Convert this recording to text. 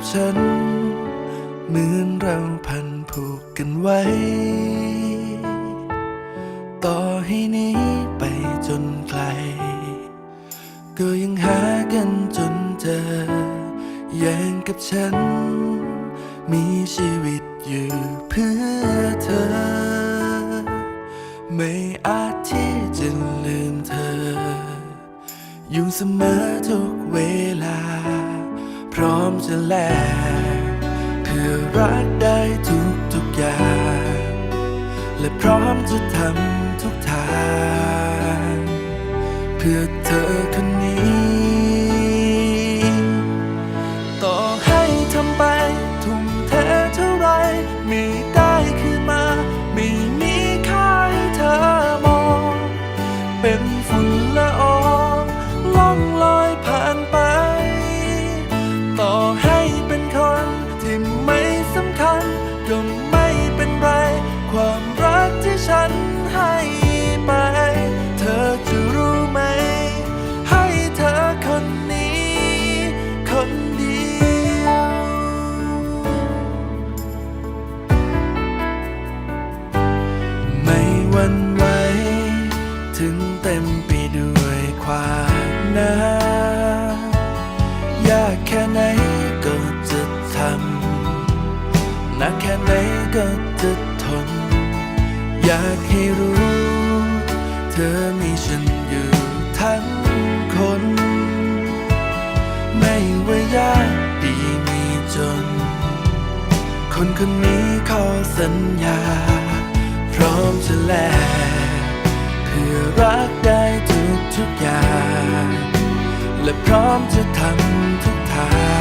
กับฉัน เหมือนเราพันผูกกันไว้ ต่อให้นี้ไปจนไกล ก็ยังหากันจนเจอแย่งกับฉัน มีชีวิตอยู่เพื่อเธอ ไม่อาจที่จะลืมเธอ อยู่เสมอทุกเวลา พร้อมจะแลกเพื่อรักได้ทุกทุกๆอย่าง และพร้อมจะทำทุกทาง เพื่อเธอคนนี้ ต่อให้ทำไป ทุ่มเทเท่าไรไม่ได้คืนมา ไม่มีค่าให้เธอมอง เป็นฝุ่น ถึงเต็มไปด้วยความหนาอยากแค่ไหนก็จะทำหนักแค่ไหนก็จะทน อยากให้รู้ เธอมีฉันอยู่ทั้งคน ไม่ว่ายากดีมีจน คนคนนี้ขอสัญญา พร้อมจะแลก รักได้ทุกทุกอย่าง และพร้อมจะทำทุกทาง